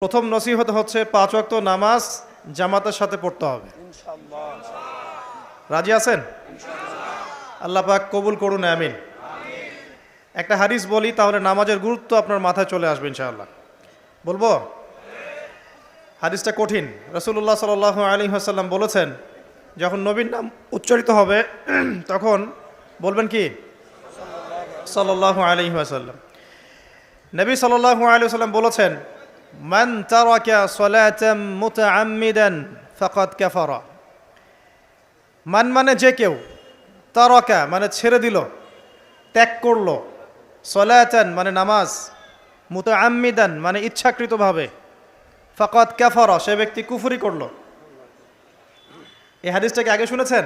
প্রথম নসিহত হচ্ছে পাঁচ ওয়াক্ত নামাজ জামাতের সাথে পড়তে হবে। রাজি আছেন? আল্লাহ পাক কবুল করুন, আমিন। একটা হাদিস বলি, তাহলে নামাজের গুরুত্ব আপনার মাথায় চলে আসবে ইনশাআল্লাহ। বলব? হাদিসটা কঠিন। রসুল্লাহ সাল আলী হাসাল্লাম বলেছেন, যখন নবীন নাম উচ্চারিত হবে, তখন বলবেন কি? সাল্লাহ আলী আসাল্লাম নবী সাল্লাহ আলী সাল্লাম বলেছেন মান তারাকা সালাতাম মুতাআম্মিদান ফাকাদ কাফারা মান মানে যে কেউ তারাকা মানে ছেড়ে দিল, ত্যাগ করল, সলাতান মানে নামাজ, মুতাআম্মিদান মানে ইচ্ছাকৃতভাবে, ফাকাদ কাফারা, সে ব্যক্তি কুফরি করল। এই হাদিসটাকে আগে শুনেছেন?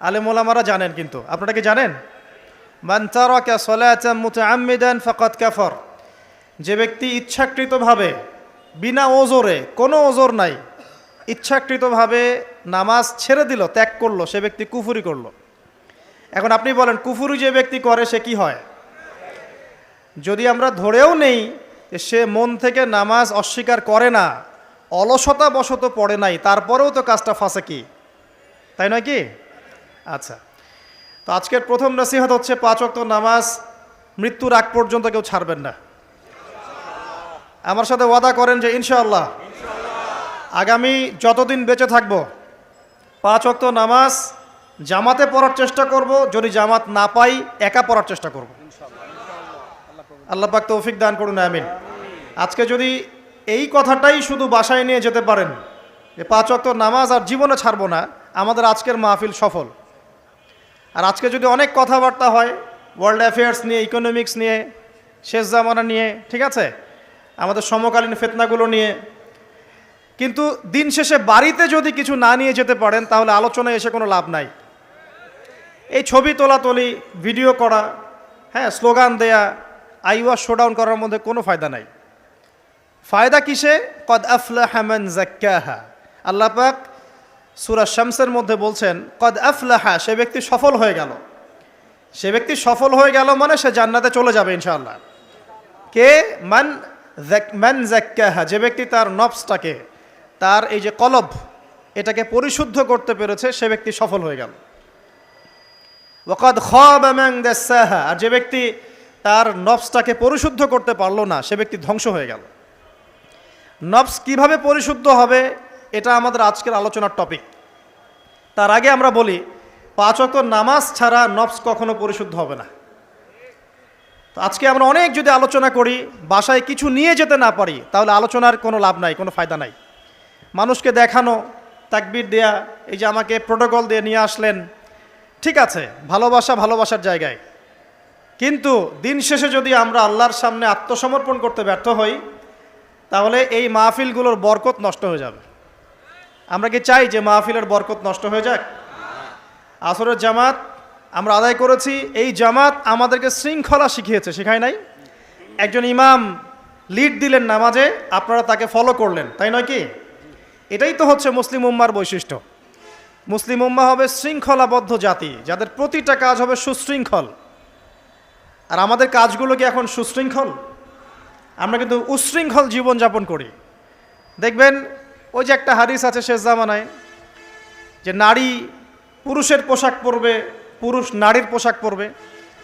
আলেম ওলামারা জানেন কিন্তু। আপনারা কি জানেন? মান তারাকা সালাতাম মুতাআম্মিদান ফাকাদ কাফার। যে ব্যক্তি ইচ্ছাকৃতভাবে বিনা ওজোরে, কোনো ওজোর নাই, ইচ্ছাকৃতভাবে নামাজ ছেড়ে দিল, ত্যাগ করল, সে ব্যক্তি কুফুরি করল। এখন আপনি বলেন, কুফুরি যে ব্যক্তি করে, সে কি হয়? যদি আমরা ধরেও নেই সে মন থেকে নামাজ অস্বীকার করে না অলসতা বশত পড়ে নাই, তারপরেও তো কাজটা ফাঁসে কি? তাই নয় কি? আচ্ছা। তো আজকের প্রথম নসিহত হচ্ছে, পাঁচ ওয়াক্ত নামাজ মৃত্যুর আগ পর্যন্ত কেউ ছাড়বেন না। আমার সাথে ওয়াদা করেন যে ইনশাআল্লাহ আগামী যতদিন বেঁচে থাকব, পাঁচ অক্ত নামাজ জামাতে পড়ার চেষ্টা করব, যদি জামাত না পাই একা পড়ার চেষ্টা করব। আল্লাহ পাক তৌফিক দান করুন, আমিন। আজকে যদি এই কথাটাই শুধু বাসায় নিয়ে যেতে পারেন, যে পাঁচ অক্ত নামাজ আর জীবনে ছাড়ব না, আমাদের আজকের মাহফিল সফল। আর আজকে যদি অনেক কথাবার্তা হয় ওয়ার্ল্ড অ্যাফেয়ার্স নিয়ে ইকোনমিক্স নিয়ে, শেষ জামানা নিয়ে, ঠিক আছে? আমাদের সমকালীন ফেতনাগুলো নিয়ে। কিন্তু দিন শেষে বাড়িতে যদি কিছু না নিয়ে যেতে পারেন, তাহলে আলোচনায় এসে কোনো লাভ নাই। এই ছবি তোলা তোলাতলি ভিডিও করা হ্যাঁ স্লোগান দেয়া আইওয়া শোডাউন করার মধ্যে কোনো ফায়দা নাই। ফায়দা কিসে? কদ আফলা হ্যামান জাক্কাহা আল্লাহ পাক সুরা শামসের মধ্যে বলছেন, কদ আফলাহা, সে ব্যক্তি সফল হয়ে গেল। সে ব্যক্তি সফল হয়ে গেল মানে সে জান্নাতে চলে যাবে ইনশাআল্লাহ। কে? মান মান জাক্কাহা যে ব্যক্তি তার নফসটাকে, তার এই যে কলব, এটাকে পরিশুদ্ধ করতে পেরেছে, সে ব্যক্তি সফল হয়ে গেল। ওয়াকাদ খাবা দাসাহা, আর যে ব্যক্তি তার নফসটাকে পরিশুদ্ধ করতে পারল না, সে ব্যক্তি ধ্বংস হয়ে গেল। নফস কীভাবে পরিশুদ্ধ হবে, এটা আমাদের আজকের আলোচনার টপিক তার আগে আমরা বলি, পাঁচ ওয়াক্ত নামাজ ছাড়া নফস কখনো পরিশুদ্ধ হবে না। তো আজকে আমরা অনেক যদি আলোচনা করি, বাসায় কিছু নিয়ে যেতে না পারি, তাহলে আলোচনার কোনো লাভ নাই, কোনো ফায়দা নাই। মানুষকে দেখানো, তাকবির দেয়া, এই যে আমাকে প্রোটোকল দিয়ে নিয়ে আসলেন, ঠিক আছে, ভালোবাসা ভালোবাসার জায়গায়। কিন্তু দিন শেষে যদি আমরা আল্লাহর সামনে আত্মসমর্পণ করতে ব্যর্থ হই, তাহলে এই মাহফিলগুলোর বরকত নষ্ট হয়ে যাবে। আমরা কি চাই যে মাহফিলের বরকত নষ্ট হয়ে যাক? আসরের জামাত আমরা আদায় করেছি, এই জামাত আমাদেরকে শৃঙ্খলা শিখিয়েছে, শেখায় নাই। একজন ইমাম লিড দিলেন নামাজে, আপনারা তাকে ফলো করলেন, তাই নয় কি? এটাই তো হচ্ছে মুসলিম উম্মার বৈশিষ্ট্য। মুসলিম উম্মা হবে শৃঙ্খলাবদ্ধ জাতি, যাদের প্রতিটা কাজ হবে সুশৃঙ্খল। আর আমাদের কাজগুলো কি এখন সুশৃঙ্খল? আমরা কিন্তু উশৃঙ্খল জীবনযাপন করি। দেখবেন, ওই যে একটা হাদিস আছে শেষ জামানায়, যে নারী পুরুষের পোশাক পরবে পুরুষ নারীর পোশাক পরবে।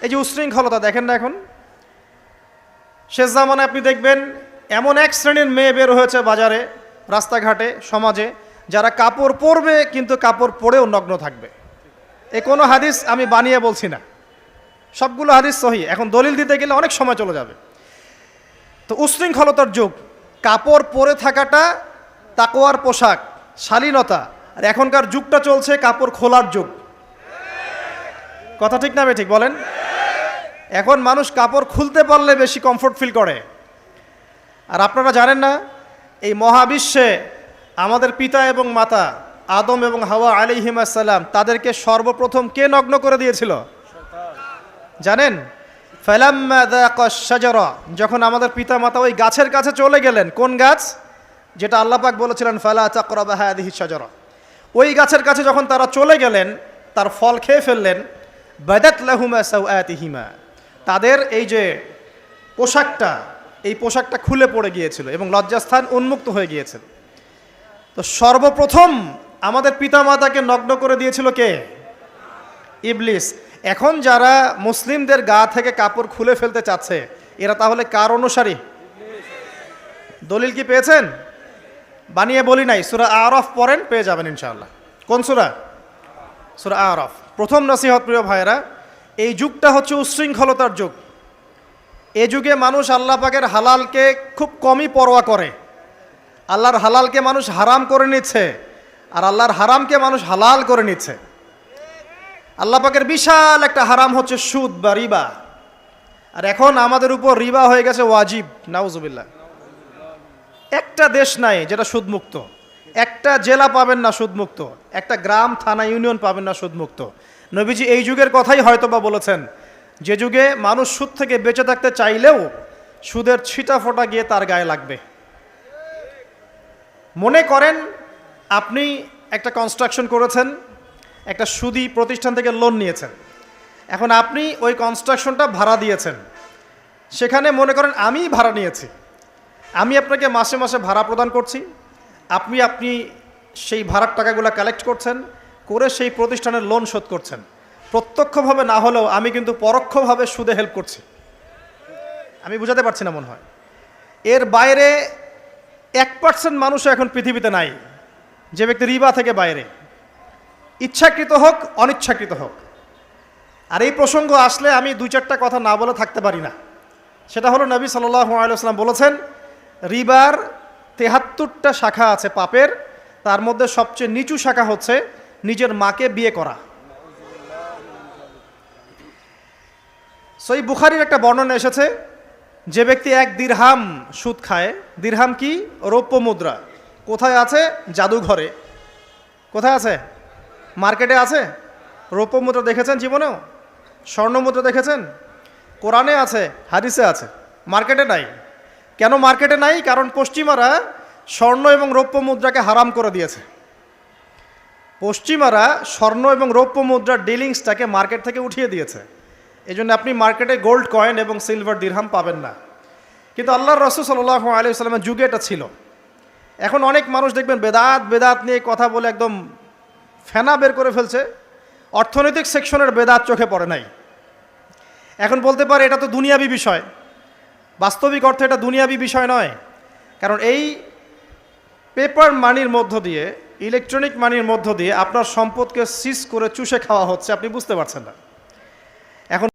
এই যে উশৃঙ্খলতা, দেখেন না এখন? শেষ জামানায় আপনি দেখবেন এমন এক শ্রেণির মেয়ে বের হয়েছে বাজারে, রাস্তাঘাটে, সমাজে, যারা কাপড় পরবে কিন্তু কাপড় পরেও নগ্ন থাকবে। এ কোনো হাদিস আমি বানিয়ে বলছি না। সবগুলো হাদিস সহি। এখন দলিল দিতে গেলে অনেক সময় চলে যাবে। তো উশৃঙ্খলতার যুগ। কাপড় পরে থাকাটা তাকোয়ার পোশাক, শালীনতা। আর এখনকার যুগটা চলছে কাপড় খোলার যুগ। কথা ঠিক না ঠিক বলেন। এখন মানুষ কাপড় খুলতে পারলে বেশি কমফোর্ট ফিল করে। আর আপনারা জানেন না, এই মহাবিশ্বে আমাদের পিতা এবং মাতা, আদম এবং হাওয়া আলিহিমাসাল্লাম তাদেরকে সর্বপ্রথম কে নগ্ন করে দিয়েছিল? জানেন? যখন আমাদের পিতা মাতা ওই গাছের কাছে চলে গেলেন, কোন গাছ? যেটা আল্লাহ পাক বলেছিলেন, ফালা চাকরাবা হাদিহি শাজারা। ওই গাছের কাছে যখন তারা চলে গেলেন, তার ফল খেয়ে ফেললেন বাদাত লাহুমা সাওআতিহিমা তাদের এই যে পোশাকটা, এই পোশাকটা খুলে পড়ে গিয়েছিল এবং লজ্জাস্থান উন্মুক্ত হয়ে গিয়েছিল। তো সর্বপ্রথম আমাদের পিতামাতাকে নগ্ন করে দিয়েছিল কে? ইবলিস। এখন যারা মুসলিমদের গা থেকে কাপড় খুলে ফেলতে চাচ্ছে, এরা তাহলে কার অনুসারী? দলিল কি পেয়েছেন? বানিয়ে বলি নাই, সুরা আরফ পড়েন, পেয়ে যাবেন ইনশাআল্লাহ। কোন সুরা? সুরা আরফ। প্রথম নসিহত প্রিয় ভাইয়েরা, এই যুগটা হচ্ছে উচ্ছৃঙ্খলতার যুগ। এ যুগে মানুষ আল্লাহ পাকের হালালকে খুব কমই পরোয়া করে। আল্লাহর হালালকে মানুষ হারাম করে নিচ্ছে, আর আল্লাহর হারামকে মানুষ হালাল করে নিচ্ছে। আল্লাহ পাকের বিশাল একটা হারাম হচ্ছে সুদ বা রিবা। আর এখন আমাদের উপর রিবা হয়ে গেছে ওয়াজিব, নাউজুবিল্লাহ। একটা দেশ নাই যেটা সুদমুক্ত। একটা জেলা পাবেন না সুদমুক্ত, একটা গ্রাম, থানা, ইউনিয়ন পাবেন না সুদমুক্ত। নবীজি এই যুগের কথাই হয়তো বা বলেছেন, যে যুগে মানুষ সুদ থেকে বেঁচে থাকতে চাইলেও সুদের ছিটা ফোটা গিয়ে তার গায়ে লাগবে। মনে করেন, আপনি একটা কনস্ট্রাকশন করেছেন, একটা সুদি প্রতিষ্ঠান থেকে লোন নিয়েছেন। এখন আপনি ওই কনস্ট্রাকশনটা ভাড়া দিয়েছেন। সেখানে মনে করেন আমি ভাড়া নিয়েছি। আমি আপনাকে মাসে মাসে ভাড়া প্রদান করছি। আপনি আপনি সেই ভাড়ার টাকাগুলো কালেক্ট করছেন, করে সেই প্রতিষ্ঠানের লোন শোধ করছেন। প্রত্যক্ষভাবে না হলেও আমি কিন্তু পরোক্ষভাবে সুদে হেল্প করছি। আমি বুঝাতে পারছি না মনে হয়। এর বাইরে এক পার্সেন্ট মানুষও এখন পৃথিবীতে নাই, যে ব্যক্তি রিবা থেকে বাইরে। ইচ্ছাকৃত হোক, অনিচ্ছাকৃত হোক। আর এই প্রসঙ্গ আসলে আমি দুই চারটা কথা না বলে থাকতে পারি না। সেটা হলো নবী সাল্লাম বলেছেন, রিবার তেহাত্তরটা শাখা আছে পাপের, তার মধ্যে সবচেয়ে নিচু শাখা হচ্ছে নিজের মাকে বিয়ে করা। সই বুখারির একটা বর্ণনা এসেছে, যে ব্যক্তি এক দিরহাম সুদ খায়, দিরহাম কি? রৌপ্য মুদ্রা। কোথায় আছে? জাদুঘরে। কোথায় আছে? মার্কেটে আছে? রৌপ্য মুদ্রা দেখেছেন জীবনেও? স্বর্ণ মুদ্রা দেখেছেন? কোরআনে আছে, হাদিসে আছে। মার্কেটে নাই। কেন মার্কেটে নাই? কারণ পশ্চিমারা স্বর্ণ এবং রৌপ্য মুদ্রাকে হারাম করে দিয়েছে। পশ্চিমারা স্বর্ণ এবং রৌপ্য মুদ্রার ডিলিংসটাকে মার্কেট থেকে উঠিয়ে দিয়েছে। এই জন্য আপনি মার্কেটে গোল্ড কয়েন এবং সিলভার দিরহাম পাবেন না। কিন্তু আল্লাহ রসুল সাল্লাহ আলি সাল্লামের যুগে এটা ছিল। এখন অনেক মানুষ দেখবেন বেদাত বেদাত নিয়ে কথা বলে একদম ফেনা বের করে ফেলছে। অর্থনৈতিক সেকশনের বেদাত চোখে পড়ে নাই। এখন বলতে পারে এটা তো দুনিয়াবি বিষয়। বাস্তবিক অর্থে এটা দুনিয়াবি বিষয় নয়। কারণ এই পেপার মানির মধ্য দিয়ে, ইলেকট্রনিক মানির মধ্য দিয়ে আপনার সম্পদকে সিজ করে চুষে খাওয়া হচ্ছে, আপনি বুঝতে পারছেন না। এখন